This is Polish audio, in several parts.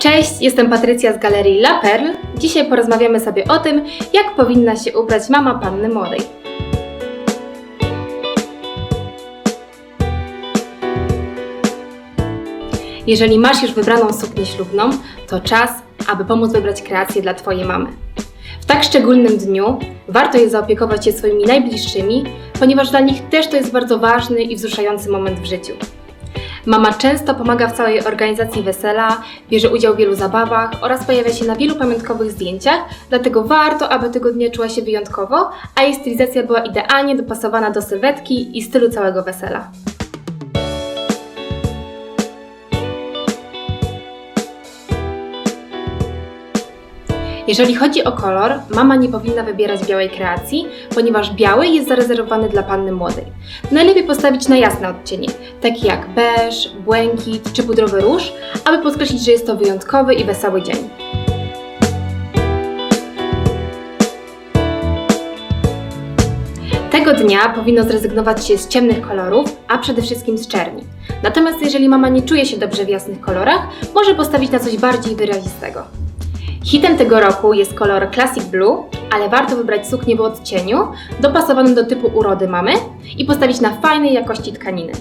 Cześć, jestem Patrycja z galerii La Perle. Dzisiaj porozmawiamy sobie o tym, jak powinna się ubrać mama panny młodej. Jeżeli masz już wybraną suknię ślubną, to czas, aby pomóc wybrać kreację dla Twojej mamy. W tak szczególnym dniu warto jest zaopiekować się swoimi najbliższymi, ponieważ dla nich też to jest bardzo ważny i wzruszający moment w życiu. Mama często pomaga w całej organizacji wesela, bierze udział w wielu zabawach oraz pojawia się na wielu pamiątkowych zdjęciach, dlatego warto, aby tego dnia czuła się wyjątkowo, a jej stylizacja była idealnie dopasowana do sylwetki i stylu całego wesela. Jeżeli chodzi o kolor, mama nie powinna wybierać białej kreacji, ponieważ biały jest zarezerwowany dla panny młodej. Najlepiej postawić na jasne odcienie, takie jak beż, błękit czy pudrowy róż, aby podkreślić, że jest to wyjątkowy i wesoły dzień. Tego dnia powinno zrezygnować się z ciemnych kolorów, a przede wszystkim z czerni. Natomiast jeżeli mama nie czuje się dobrze w jasnych kolorach, może postawić na coś bardziej wyrazistego. Hitem tego roku jest kolor Classic Blue, ale warto wybrać suknię w odcieniu dopasowanym do typu urody mamy i postawić na fajnej jakości tkaniny.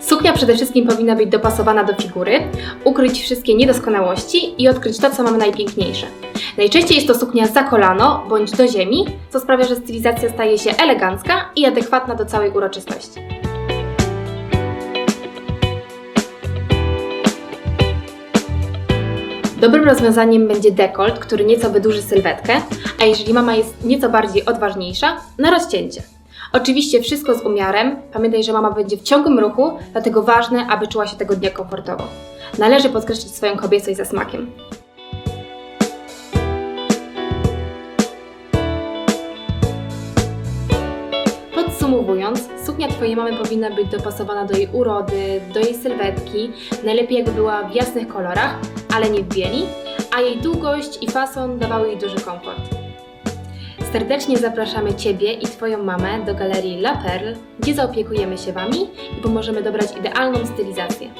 Suknia przede wszystkim powinna być dopasowana do figury, ukryć wszystkie niedoskonałości i odkryć to, co mamy najpiękniejsze. Najczęściej jest to suknia za kolano bądź do ziemi, co sprawia, że stylizacja staje się elegancka i adekwatna do całej uroczystości. Dobrym rozwiązaniem będzie dekolt, który nieco wydłuży sylwetkę, a jeżeli mama jest nieco bardziej odważniejsza, na rozcięcie. Oczywiście wszystko z umiarem. Pamiętaj, że mama będzie w ciągłym ruchu, dlatego ważne, aby czuła się tego dnia komfortowo. Należy podkreślić swoją kobiecość ze smakiem. Podsumowując, suknia Twojej mamy powinna być dopasowana do jej urody, do jej sylwetki, najlepiej jakby była w jasnych kolorach, ale nie w bieli, a jej długość i fason dawały jej duży komfort. Serdecznie zapraszamy Ciebie i Twoją mamę do galerii La Perle, gdzie zaopiekujemy się Wami i pomożemy dobrać idealną stylizację.